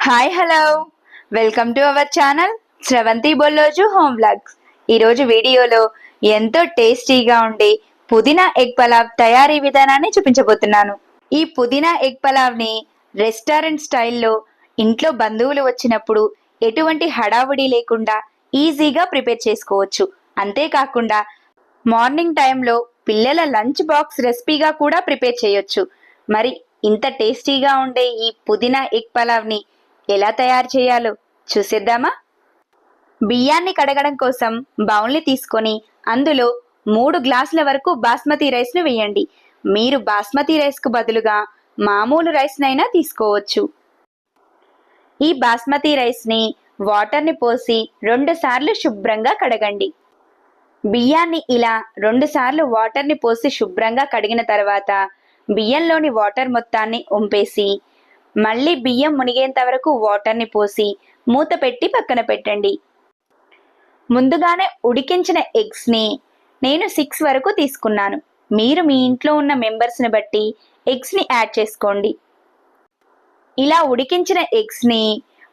Hi hello welcome to our channel Sravanthi Bolloju home vlogs ఈరోజు వీడియోలో ఎంతో టేస్టీగా ఉండే పుదీనా ఎగ్ పలావ్ తయారీ విధానాన్ని చూపించబోతున్నాను. ఈ పుదీనా ఎగ్ పలావ్ని రెస్టారెంట్ స్టైల్లో ఇంట్లో బంధువులు వచ్చినప్పుడు ఎటువంటి హడావుడి లేకుండా ఈజీగా ప్రిపేర్ చేసుకోవచ్చు. అంతేకాకుండా మార్నింగ్ టైంలో పిల్లల లంచ్ బాక్స్ రెసిపీగా కూడా ప్రిపేర్ చేయొచ్చు. మరి ఇంత టేస్టీగా ఉండే ఈ పుదీనా ఎగ్ పలావ్ని ఎలా తయారు చేయాలో చూసేద్దామా? బియ్యాన్ని కడగడం కోసం బౌల్ని తీసుకొని అందులో మూడు గ్లాసుల వరకు బాస్మతి రైస్ను వేయండి. మీరు బాస్మతి రైస్కు బదులుగా మామూలు రైస్నైనా తీసుకోవచ్చు. ఈ బాస్మతి రైస్ని వాటర్ని పోసి రెండుసార్లు శుభ్రంగా కడగండి. బియ్యాన్ని ఇలా రెండుసార్లు వాటర్ని పోసి శుభ్రంగా కడిగిన తర్వాత బియ్యంలోని వాటర్ మొత్తాన్ని ఉంపేసి మళ్ళీ బియ్యం మునిగేంత వరకు వాటర్ని పోసి మూత పెట్టి పక్కన పెట్టండి. ముందుగానే ఉడికించిన ఎగ్స్ని నేను సిక్స్ వరకు తీసుకున్నాను. మీరు మీ ఇంట్లో ఉన్న మెంబర్స్ని బట్టి ఎగ్స్ని యాడ్ చేసుకోండి. ఇలా ఉడికించిన ఎగ్స్ని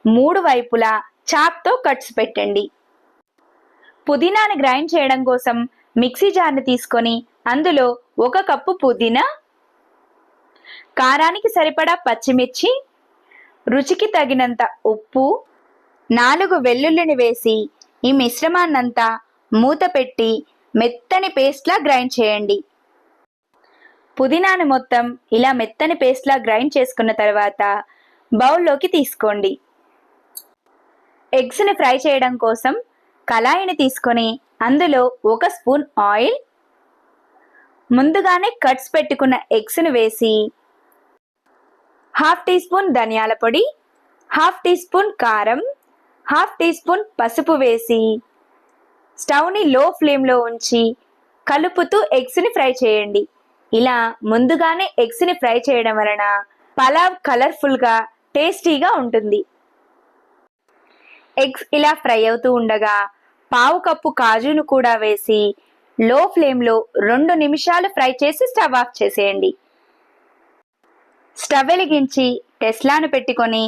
మూడు వైపులా చాక్తో కట్స్ పెట్టండి. పుదీనాని గ్రైండ్ చేయడం కోసం మిక్సీ జార్ని తీసుకొని అందులో ఒక కప్పు పుదీనా కారానికి సరిపడా పచ్చిమిర్చి రుచికి తగినంత ఉప్పు నాలుగు వెల్లుల్లిని వేసి ఈ మిశ్రమాన్నంతా మూత పెట్టి మెత్తని పేస్ట్లా గ్రైండ్ చేయండి. పుదీనాను మొత్తం ఇలా మెత్తని పేస్ట్లా గ్రైండ్ చేసుకున్న తర్వాత బౌల్లోకి తీసుకోండి. ఎగ్స్ని ఫ్రై చేయడం కోసం కళాయిని తీసుకొని అందులో ఒక స్పూన్ ఆయిల్ ముందుగానే కట్స్ పెట్టుకున్న ఎగ్స్ని వేసి హాఫ్ టీ స్పూన్ ధనియాల పొడి హాఫ్ టీ స్పూన్ కారం హాఫ్ టీ స్పూన్ పసుపు వేసి స్టవ్ని లో ఫ్లేమ్లో ఉంచి కలుపుతూ ఎగ్స్ని ఫ్రై చేయండి. ఇలా ముందుగానే ఎగ్స్ని ఫ్రై చేయడం వలన పలావ్ కలర్ఫుల్గా టేస్టీగా ఉంటుంది. ఎగ్స్ ఇలా ఫ్రై అవుతూ ఉండగా పావు కప్పు కాజును కూడా వేసి లో ఫ్లేమ్లో రెండు నిమిషాలు ఫ్రై చేసి స్టవ్ ఆఫ్ చేసేయండి. స్టవ్ వెలిగించి టెస్లాను పెట్టుకొని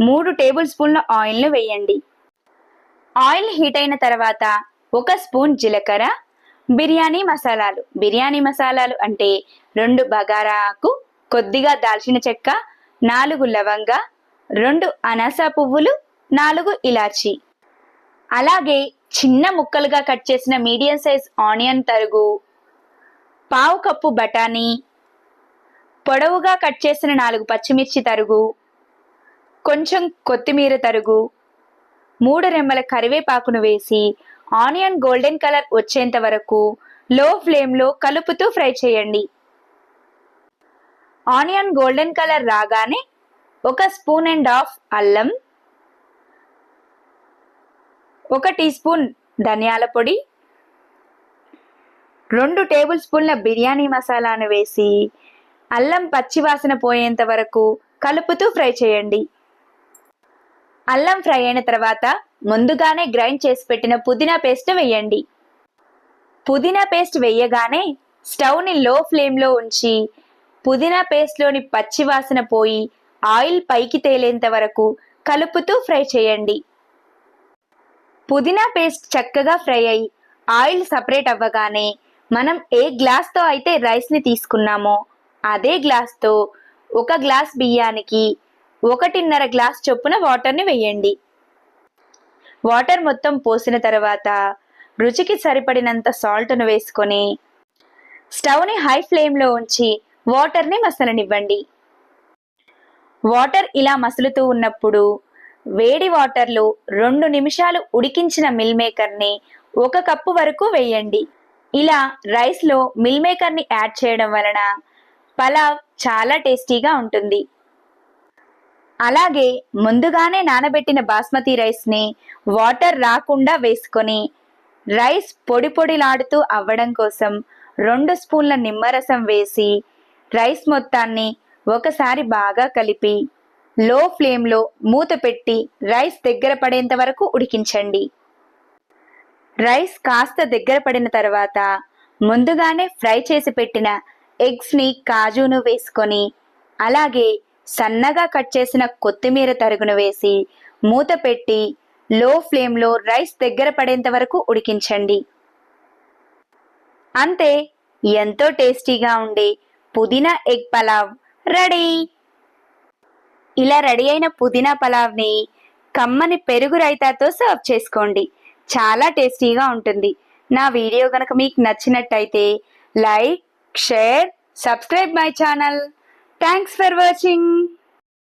మూడు టేబుల్ స్పూన్ల ఆయిల్ను వేయండి. ఆయిల్ హీట్ అయిన తర్వాత ఒక స్పూన్ జీలకర్ర బిర్యానీ మసాలాలు. బిర్యానీ మసాలాలు అంటే రెండు బగారా ఆకు కొద్దిగా దాల్చిన చెక్క నాలుగు లవంగ రెండు అనాస పువ్వులు నాలుగు ఇలాచి. అలాగే చిన్న ముక్కలుగా కట్ చేసిన మీడియం సైజ్ ఆనియన్ తరుగు పావు కప్పు బఠానీ పొడవుగా కట్ చేసిన నాలుగు పచ్చిమిర్చి తరుగు కొంచెం కొత్తిమీర తరుగు మూడు రెమ్మల కరివేపాకును వేసి ఆనియన్ గోల్డెన్ కలర్ వచ్చేంత వరకు లో ఫ్లేమ్లో కలుపుతూ ఫ్రై చేయండి. ఆనియన్ గోల్డెన్ కలర్ రాగానే ఒక స్పూన్ అండ్ హాఫ్ అల్లం ఒక టీ స్పూన్ ధనియాల పొడి రెండు టేబుల్ స్పూన్ల బిర్యానీ మసాలాను వేసి అల్లం పచ్చివాసన పోయేంత వరకు కలుపుతూ ఫ్రై చేయండి. అల్లం ఫ్రై అయిన తర్వాత ముందుగానే గ్రైండ్ చేసి పెట్టిన పుదీనా పేస్ట్ వేయండి. పుదీనా పేస్ట్ వేయగానే స్టవ్ని లో ఫ్లేమ్లో ఉంచి పుదీనా పేస్ట్లోని పచ్చివాసన పోయి ఆయిల్ పైకి తేలేంత వరకు కలుపుతూ ఫ్రై చేయండి. పుదీనా పేస్ట్ చక్కగా ఫ్రై అయ్యి ఆయిల్ సపరేట్ అవ్వగానే మనం ఏ గ్లాస్తో అయితే రైస్ని తీసుకున్నామో అదే గ్లాస్తో ఒక గ్లాస్ బియ్యానికి ఒకటిన్నర గ్లాస్ చొప్పున వాటర్ని వేయండి. వాటర్ మొత్తం పోసిన తర్వాత రుచికి సరిపడినంత సాల్ట్ను వేసుకొని స్టవ్ని హై ఫ్లేమ్లో ఉంచి వాటర్ని మసలనివ్వండి. వాటర్ ఇలా మసులుతూ ఉన్నప్పుడు వేడి వాటర్లో రెండు నిమిషాలు ఉడికించిన మిల్ మేకర్ని ఒక కప్పు వరకు వేయండి. ఇలా రైస్లో మిల్ మేకర్ని యాడ్ చేయడం వలన పలావ్ చాలా టేస్టీగా ఉంటుంది. అలాగే ముందుగానే నానబెట్టిన బాస్మతి రైస్ని వాటర్ రాకుండా వేసుకొని రైస్ పొడి పొడిలాడుతూ అవ్వడం కోసం రెండు స్పూన్ల నిమ్మరసం వేసి రైస్ మొత్తాన్ని ఒకసారి బాగా కలిపి లో ఫ్లేమ్లో మూత పెట్టి రైస్ దగ్గర పడేంత వరకు ఉడికించండి. రైస్ కాస్త దగ్గర పడిన తర్వాత ముందుగానే ఫ్రై చేసి పెట్టిన ఎగ్స్ని కాజును వేసుకొని అలాగే సన్నగా కట్ చేసిన కొత్తిమీర తరుగును వేసి మూత పెట్టి లో ఫ్లేమ్లో రైస్ దగ్గర పడేంత వరకు ఉడికించండి. అంతే ఎంతో టేస్టీగా ఉండే పుదీనా ఎగ్ పలావ్ రెడీ! ఇలా రెడీ అయిన పుదీనా పలావ్ని కమ్మని పెరుగు రైతాతో సర్వ్ చేసుకోండి. చాలా టేస్టీగా ఉంటుంది. నా వీడియో కనుక మీకు నచ్చినట్టయితే like share subscribe my channel. Thanks for watching.